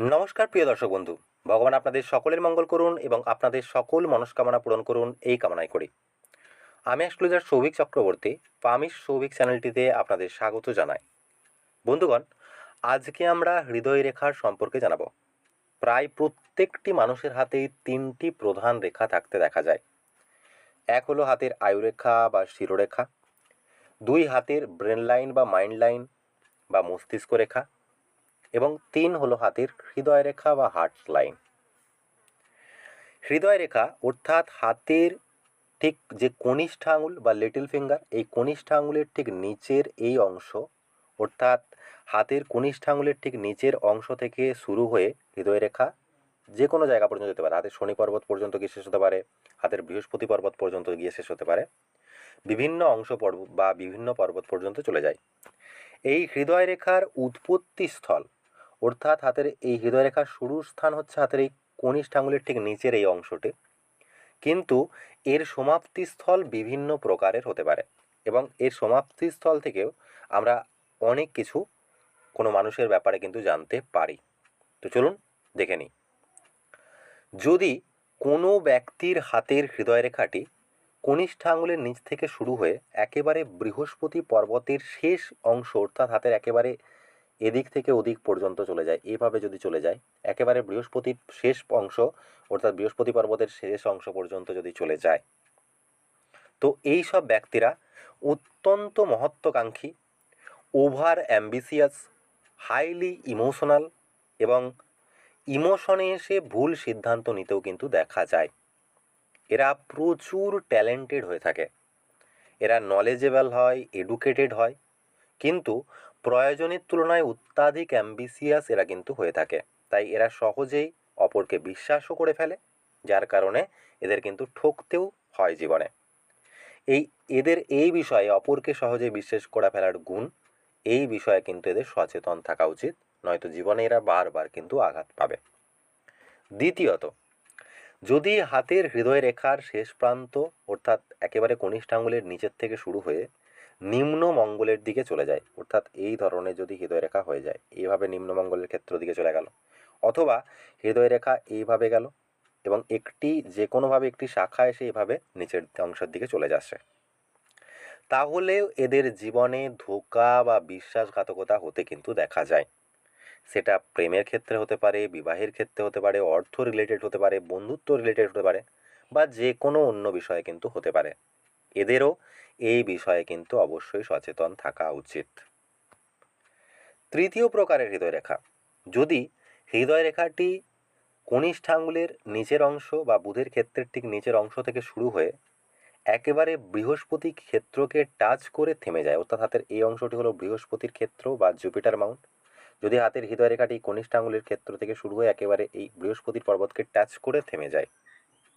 নমস্কার, প্রিয় দর্শক বন্ধু। ভগবান আপনাদের সকলের মঙ্গল করুন এবং আপনাদের সকল মনস্কামনা পূরণ করুন এই কামনায় করি। আমি অ্যাস্ট্রোলজার সৌভিক চক্রবর্তী, পামিশ সৌভিক চ্যানেলটিতে আপনাদের স্বাগত জানাই। বন্ধুগণ, আজকে আমরা হৃদয় রেখার সম্পর্কে জানাব। প্রায় প্রত্যেকটি মানুষের হাতেই তিনটি প্রধান রেখা থাকতে দেখা যায়। এক হলো হাতের আয়ুরেখা বা শিরোরেখা, দুই হাতের ব্রেন লাইন বা মাইন্ড লাইন বা মস্তিষ্ক রেখা এবং তিন হলো হাতের হৃদয় রেখা বা হার্ট লাইন। হৃদয় রেখা অর্থাৎ হাতের ঠিক যে কনিষ্ঠ আঙুল বা লিটল ফিঙ্গার, এই কনিষ্ঠ আঙুলের ঠিক নিচের এই অংশ, অর্থাৎ হাতের কনিষ্ঠ আঙুলের ঠিক নিচের অংশ থেকে শুরু হয়ে হৃদয় রেখা যে কোনো জায়গা পর্যন্ত যেতে পারে। হাতের শনি পর্বত পর্যন্ত গিয়ে শেষ হতে পারে, হাতের বৃহস্পতি পর্বত পর্যন্ত গিয়ে শেষ হতে পারে, বিভিন্ন অংশ পর্বত বা বিভিন্ন পর্বত পর্যন্ত চলে যায়। এই হৃদয় রেখার উৎপত্তি স্থল অর্থাৎ হাতের এই হৃদয় রেখার শুরুর স্থান হচ্ছে হাতের এই কনিষ্ঠ আঙুলের ঠিক নিচের এই অংশটি। কিন্তু এর সমাপ্তিস্থল বিভিন্ন প্রকারের হতে পারে এবং এর সমাপ্তিস্থল থেকেও আমরা অনেক কিছু কোনো মানুষের ব্যাপারে কিন্তু জানতে পারি। তো চলুন দেখে নিই। যদি কোনো ব্যক্তির হাতের হৃদয় রেখাটি কনিষ্ঠ আঙুলের নিচ থেকে শুরু হয়ে একেবারে বৃহস্পতি পর্বতের শেষ অংশ অর্থাৎ হাতের একেবারে এদিক থেকে ওদিক পর্যন্ত চলে যায়। এভাবে যদি চলে যায়, একেবারে বৃহস্পতির শেষ অংশ অর্থাৎ বৃহস্পতি পর্বতের শেষ অংশ পর্যন্ত যদি চলে যায়। তো এই সব ব্যক্তিরা অত্যন্ত মহত্ত্বকাঙ্ক্ষী ওভার অ্যাম্বিসিয়াস, হাইলি ইমোশনাল এবং ইমোশনে এসে ভুল সিদ্ধান্ত নিতেও কিন্তু দেখা যায়। এরা প্রচুর ট্যালেন্টেড হয়ে থাকে। এরা নলেজেবল হয় এডুকেটেড হয়। কিন্তু প্রয়োজনের তুলনায় অত্যাধিক অ্যাম্বিসিয়াস এরা কিন্তু হয়ে থাকে। তাই এরা সহজেই অপরকে বিশ্বাসও করে ফেলে, যার কারণে এদের কিন্তু ঠকতেও হয় জীবনে। এই, এদের এই বিষয়ে অপরকে সহজে বিশ্বাস করে ফেলার গুণ, এই বিষয়ে কিন্তু এদের সচেতন থাকা উচিত, নয়তো জীবনে এরা বারবার কিন্তু আঘাত পাবে। দ্বিতীয়ত, যদি হাতের হৃদয় রেখার শেষ প্রান্ত, অর্থাৎ একেবারে কনিষ্ঠ আঙুলের নিচের থেকে শুরু হয়ে নিম্ন মঙ্গলের দিকে চলে যায়। অর্থাৎ এই ধরনের যদি হৃদয় রেখা হয়ে যায়, এইভাবে নিম্ন মঙ্গলের ক্ষেত্র দিকে চলে গেল। অথবা হৃদয় রেখা এইভাবে গেল এবং একটি যে কোনোভাবে একটি শাখা এসে এইভাবে নিচের অংশের দিকে চলে যাচ্ছে। তাহলেও এদের জীবনে ধোকা বা বিশ্বাসঘাতকতা হতে কিন্তু দেখা যায়। সেটা প্রেমের ক্ষেত্রে হতে পারে, বিবাহের ক্ষেত্রে হতে পারে, অর্থ রিলেটেড হতে পারে, বন্ধুত্ব রিলেটেড হতে পারে বা যে কোনো অন্য বিষয়ে কিন্তু হতে পারে। এদেরও এই বিষয়ে কিন্তু অবশ্যই সচেতন থাকা উচিত। তৃতীয় প্রকারের হৃদয় রেখা যদি হৃদয় রেখাটি কনিষ্ঠ আঙুলের নিচের অংশ বা বুধের ক্ষেত্রের ঠিক নিচের অংশ থেকে শুরু হয়ে একেবারে বৃহস্পতি ক্ষেত্রকে টাচ করে থেমে যায়, অর্থাৎ হাতের এই অংশটি হলো বৃহস্পতির ক্ষেত্র বা জুপিটার মাউন্ট, যদি হাতের হৃদয় রেখাটি কনিষ্ঠ আঙুলের ক্ষেত্র থেকে শুরু হয়ে একেবারে এই বৃহস্পতির পর্বতকে টাচ করে থেমে যায়,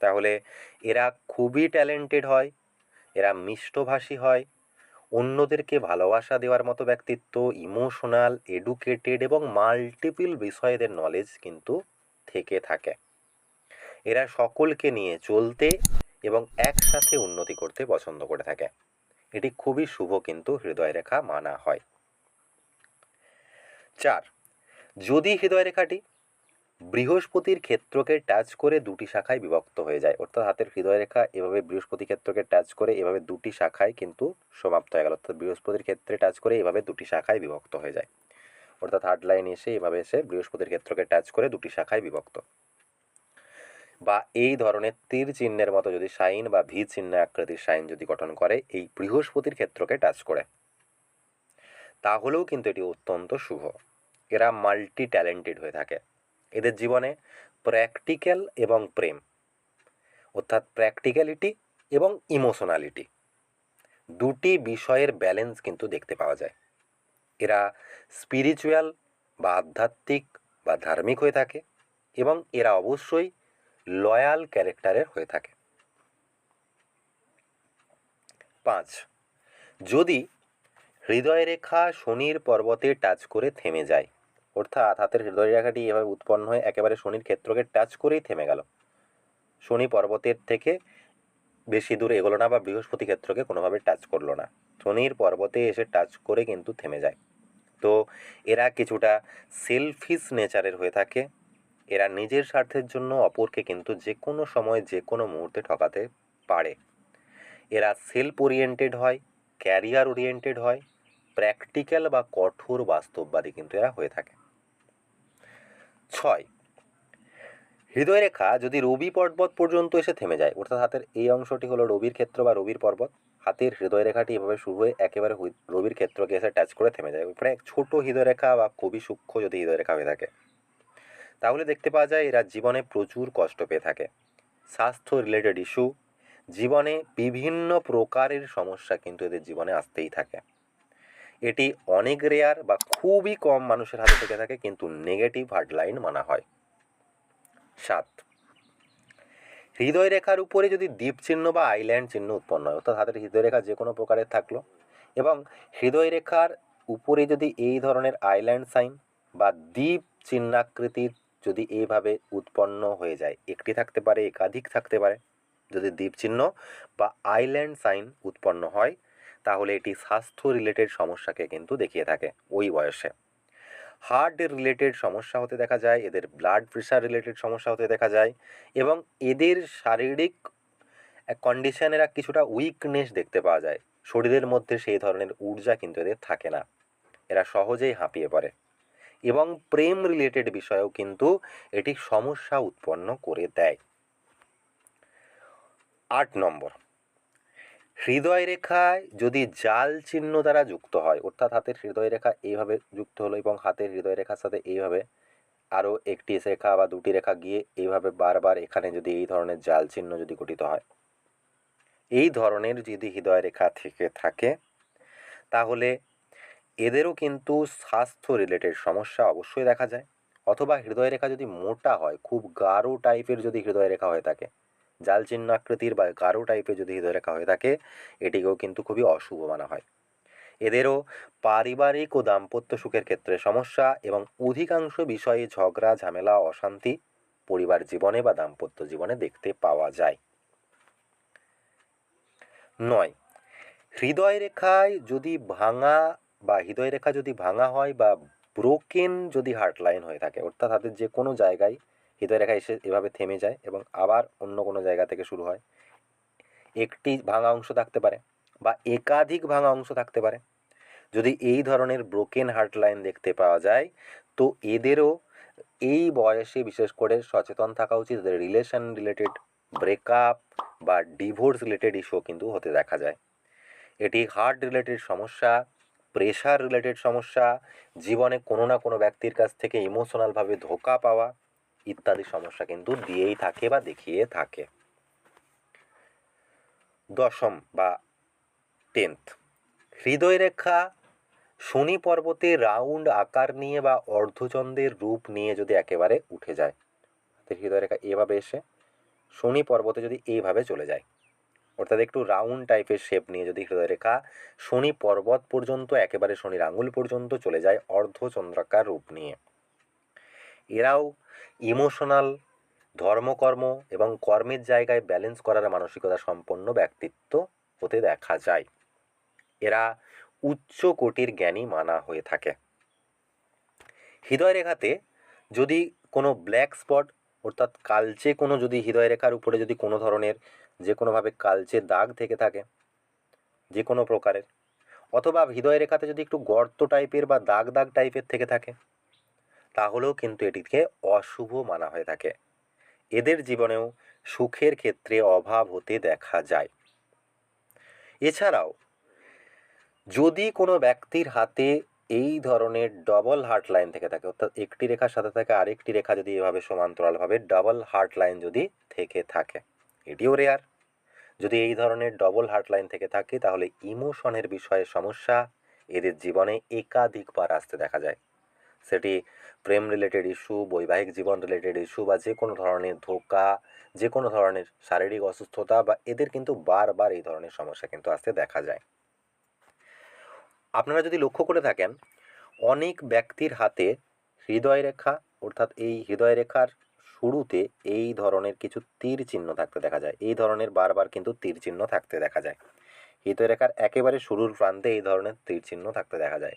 তাহলে এরা খুবই ট্যালেন্টেড হয়। এরা মিষ্টভাষী হয়। অন্যদেরকে ভালোবাসা দেওয়ার মতো ব্যক্তিত্ব, ইমোশনাল, এডুকেটেড এবং মাল্টিপল বিষয়েদের নলেজ কিন্তু থেকে থাকে। এরা সকলকে নিয়ে চলতে এবং একসাথে উন্নতি করতে পছন্দ করে থাকে। এটি খুবই শুভ কিন্তু হৃদয় রেখা মানা হয়। চার, যদি হৃদয় রেখাটি বৃহস্পতির ক্ষেত্রকে টাচ করে দুটি শাখায় বিভক্ত হয়ে যায়। অর্থাৎ হাতের হৃদয় রেখা এভাবে বৃহস্পতি ক্ষেত্রকে টাচ করে এভাবে দুটি শাখায় কিন্তু সমাপ্ত হয়ে গেল। অর্থাৎ বৃহস্পতির ক্ষেত্রে টাচ করে এভাবে দুটি শাখায় বিভক্ত হয়ে যায়। অর্থাৎ হার্ড লাইন এসে এভাবে এসে বৃহস্পতির ক্ষেত্রকে টাচ করে দুটি শাখায় বিভক্ত। বা এই ধরনের তীর চিহ্নের মতো যদি সাইন বা ভি চিহ্ন আকৃতির সাইন যদি গঠন করে, এই বৃহস্পতির ক্ষেত্রকে টাচ করে। তাহলেও কিন্তু এটি অত্যন্ত শুভ। এরা মাল্টি ট্যালেন্টেড হয়ে থাকে। এদের জীবনে প্র্যাকটিক্যাল এবং প্রেম। অর্থাৎ প্র্যাকটিক্যালিটি এবং ইমোশনালিটি দুটি বিষয়ের ব্যালেন্স কিন্তু দেখতে পাওয়া যায়। এরা স্পিরিচুয়াল বা আধ্যাত্মিক বা ধার্মিক হয়ে থাকে এবং এরা অবশ্যই লয়াল ক্যারেক্টারের হয়ে থাকে। পাঁচ, যদি হৃদয় রেখা শনির পর্বতে টাচ করে থেমে যায় অর্থাৎ হাতের রেখাটি এভাবে উৎপন্ন হয়ে একেবারে শনির ক্ষেত্রকে টাচ করেই থেমে গেল। শনি পর্বতের থেকে বেশি দূরে এগোলো না বা বৃহস্পতি ক্ষেত্রকে কোনোভাবে টাচ করল না। শনির পর্বতে এসে টাচ করে কিন্তু থেমে যায়। তো এরা কিছুটা সেলফিশ নেচারের হয়ে থাকে। এরা নিজের স্বার্থের জন্য অপরকে কিন্তু যে কোনো সময়, যে কোনো মুহূর্তে ঠকাতে পারে। এরা সেলফ ওরিয়েন্টেড হয় ক্যারিয়ার ওরিয়েন্টেড হয় প্র্যাকটিক্যাল বা কঠোর বাস্তববাদী কিন্তু এরা হয়ে থাকে। ছয়। হৃদয়রেখা যদি রবি পর্বত পর্যন্ত এসে থেমে যায়, অর্থাৎ হাতের এই অংশটি হলো রবির ক্ষেত্র বা রবির পর্বত, হাতের হৃদয়রেখাটি এভাবে শুরু হয়ে একেবারে রবির ক্ষেত্রকে এসে টাচ করে থেমে যায়। মানে এক ছোট হৃদয়রেখা বা খুবই সূক্ষ্ম যদি হৃদয়রেখা হয়ে থাকে, তাহলে দেখতে পাওয়া যায় এরা জীবনে প্রচুর কষ্ট পেয়ে থাকে। স্বাস্থ্য রিলেটেড ইস্যু জীবনে বিভিন্ন প্রকারের সমস্যা কিন্তু এদের জীবনে আসতেই থাকে। এটি অনেক রেয়ার বা খুবই কম মানুষের হাতে থেকে থাকে, কিন্তু নেগেটিভ হার্ডলাইন মানা হয়। সাত হৃদয় রেখার উপরে যদি দ্বীপ চিহ্ন বা আইল্যান্ড চিহ্ন উৎপন্ন হয়, অর্থাৎ হাতের হৃদয় রেখা যে কোনো প্রকারের থাকল, এবং হৃদয় রেখার উপরে যদি এই ধরনের আইল্যান্ড সাইন বা দ্বীপ চিহ্নাকৃতির যদি এইভাবে উৎপন্ন হয়ে যায়, একটি থাকতে পারে, একাধিক থাকতে পারে, যদি দ্বীপ চিহ্ন বা আইল্যান্ড সাইন উৎপন্ন হয় তাহলে এটি স্বাস্থ্য রিলেটেড সমস্যাকে কিন্তু দেখিয়ে থাকে ওই বয়সে। হার্ট রিলেটেড সমস্যা হতে দেখা যায়, এদের ব্লাড প্রেশার রিলেটেড সমস্যা হতে দেখা যায় এবং এদের শারীরিক কন্ডিশনেরা কিছুটা উইকনেস দেখতে পাওয়া যায়। শরীরের মধ্যে সেই ধরনের ঊর্জা কিন্তু এদের থাকে না। এরা সহজেই হাঁপিয়ে পড়ে। এবং প্রেম রিলেটেড বিষয়েও কিন্তু এটি সমস্যা উৎপন্ন করে দেয়। আট নম্বর হৃদয় রেখায় যদি জাল চিহ্ন দ্বারা যুক্ত হয়, অর্থাৎ হাতের হৃদয় রেখা এইভাবে যুক্ত হলো এবং হাতের হৃদয় রেখার সাথে এইভাবে আরও একটি রেখা বা দুটি রেখা গিয়ে এইভাবে বারবার এখানে যদি এই ধরনের জাল চিহ্ন যদি গঠিত হয়, এই ধরনের যদি হৃদয় রেখা থেকে থাকে, তাহলে এদেরও কিন্তু স্বাস্থ্য রিলেটেড সমস্যা অবশ্যই দেখা যায়। অথবা হৃদয় রেখা যদি মোটা হয়, খুব গাঢ় টাইপের যদি হৃদয় রেখা হয়ে থাকে জাল চিহ্ন আকৃতির বা গাঢ় টাইপের যদি হৃদয় রেখা হয়ে থাকে, এটিকেও কিন্তু খুবই অশুভ মানা হয়। এদেরও পারিবারিক ও দাম্পত্য সুখের ক্ষেত্রে সমস্যা এবং অধিকাংশ বিষয়ে ঝগড়া, ঝামেলা, অশান্তি পরিবার জীবনে বা দাম্পত্য জীবনে দেখতে পাওয়া যায়। নয়, হৃদয় রেখায় যদি ভাঙা বা হৃদয় রেখা যদি ভাঙা হয় বা ব্রোকেন যদি হার্ট লাইন হয়ে থাকে, অর্থাৎ তাদের যে কোনো জায়গায় হৃদয় রেখা এসে এভাবে থেমে যায় এবং আবার অন্য কোনো জায়গা থেকে শুরু হয়। একটি ভাঙা অংশ থাকতে পারে বা একাধিক ভাঙা অংশ থাকতে পারে। যদি এই ধরনের ব্রোকেন হার্ট লাইন দেখতে পাওয়া যায়, তো এদেরও এই বয়সে বিশেষ করে সচেতন থাকা উচিত। এদের রিলেশন রিলেটেড ব্রেকআপ বা ডিভোর্স রিলেটেড ইস্যু কিন্তু হতে দেখা যায়। এটি হার্ট রিলেটেড সমস্যা প্রেশার রিলেটেড সমস্যা, জীবনে কোনো না কোনো ব্যক্তির কাছ থেকে ইমোশনালভাবে ধোকা পাওয়া ইত্যাদি সমস্যা কিন্তু দিয়েই থাকে বা দেখিয়ে থাকে। দশম বা টেন্থ হৃদয় রেখা শনি পর্বতে রাউন্ড আকার নিয়ে বা অর্ধচন্দ্রের রূপ নিয়ে যদি একেবারে উঠে যায় হৃদয় রেখা এভাবে এসে, শনি পর্বতে যদি এইভাবে চলে যায়, অর্থাৎ একটু রাউন্ড টাইপের শেপ নিয়ে যদি হৃদয় রেখা শনি পর্বত পর্যন্ত, একেবারে শনির আঙুল পর্যন্ত চলে যায় অর্ধচন্দ্রাকার রূপ নিয়ে। এরাও ইমোশনাল, ধর্মকর্ম এবং কর্মের জায়গায় ব্যালেন্স করার মানসিকতা সম্পন্ন ব্যক্তিত্ব হতে দেখা যায়। এরা উচ্চ কোটির জ্ঞানী মানা হয়ে থাকে। হৃদয় রেখাতে যদি কোনো ব্ল্যাক স্পট অর্থাৎ কালচে কোনো যদি হৃদয় রেখার উপরে যদি কোনো ধরনের যে কোনোভাবে কালচে দাগ থেকে থাকে, যে কোনো প্রকারের, অথবা হৃদয় রেখাতে যদি একটু গর্ত টাইপের বা দাগ দাগ টাইপের থেকে থাকে তাহলেও কিন্তু এটিকে অশুভ মানা হয়ে থাকে। এদের জীবনেও সুখের ক্ষেত্রে অভাব হতে দেখা যায়। এছাড়াও, যদি কোনো ব্যক্তির হাতে এই ধরনের ডবল হার্ট লাইন থেকে থাকে, অর্থাৎ একটি রেখার সাথে থাকে, আরেকটি রেখা যদি এভাবে সমান্তরালভাবে ডবল হার্ট লাইন যদি থেকে থাকে, এটিও রেয়ার যদি এই ধরনের ডবল হার্ট লাইন থেকে থাকে, তাহলে ইমোশনের বিষয়ে সমস্যা এদের জীবনে একাধিকবার আসতে দেখা যায়। সেটি প্রেম রিলেটেড ইস্যু বৈবাহিক জীবন রিলেটেড ইস্যু বা যে কোনো ধরনের ধোকা যে কোনো ধরনের শারীরিক অসুস্থতা বা এদের কিন্তু বারবার এই ধরনের সমস্যা কিন্তু আসতে দেখা যায়। আপনারা যদি লক্ষ্য করে থাকেন, অনেক ব্যক্তির হাতে হৃদয় রেখা, অর্থাৎ এই হৃদয় রেখার শুরুতে এই ধরনের কিছু তীর চিহ্ন থাকতে দেখা যায়। এই ধরনের বারবার কিন্তু তীর চিহ্ন থাকতে দেখা যায়। হৃদয় রেখার একেবারে শুরুর প্রান্তে এই ধরনের তীর চিহ্ন থাকতে দেখা যায়।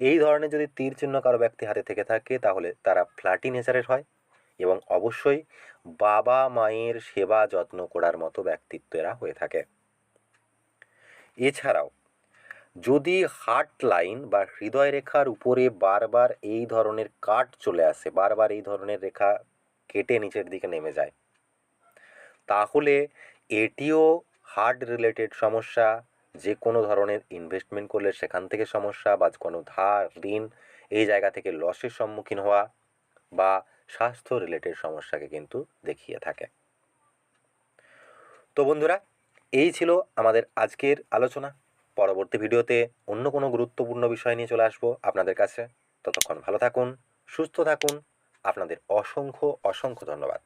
এই ধরনের যদি তীর চিহ্ন কারও ব্যক্তি হাতে থেকে থাকে, তাহলে তারা ফ্ল্যাটি নেচারের হয় এবং অবশ্যই বাবা মায়ের সেবা যত্ন করার মতো ব্যক্তিত্ব এরা হয়ে থাকে। এছাড়াও, যদি হার্ট লাইন বা হৃদয় রেখার উপরে বারবার এই ধরনের কাট চলে আসে, বারবার এই ধরনের রেখা কেটে নিচের দিকে নেমে যায়, তাহলে এটিও হার্ট রিলেটেড সমস্যা যে কোনো ধরনের ইনভেস্টমেন্ট করলে সেখান থেকে সমস্যা বা কোনো ধার, ঋণ এই জায়গা থেকে লসের সম্মুখীন হওয়া বা স্বাস্থ্য রিলেটেড সমস্যাকে কিন্তু দেখিয়ে থাকে। তো বন্ধুরা, এই ছিল আমাদের আজকের আলোচনা। পরবর্তী ভিডিওতে অন্য কোনো গুরুত্বপূর্ণ বিষয় নিয়ে চলে আসব আপনাদের কাছে। ততক্ষণ ভালো থাকুন, সুস্থ থাকুন। আপনাদের অসংখ্য অসংখ্য ধন্যবাদ।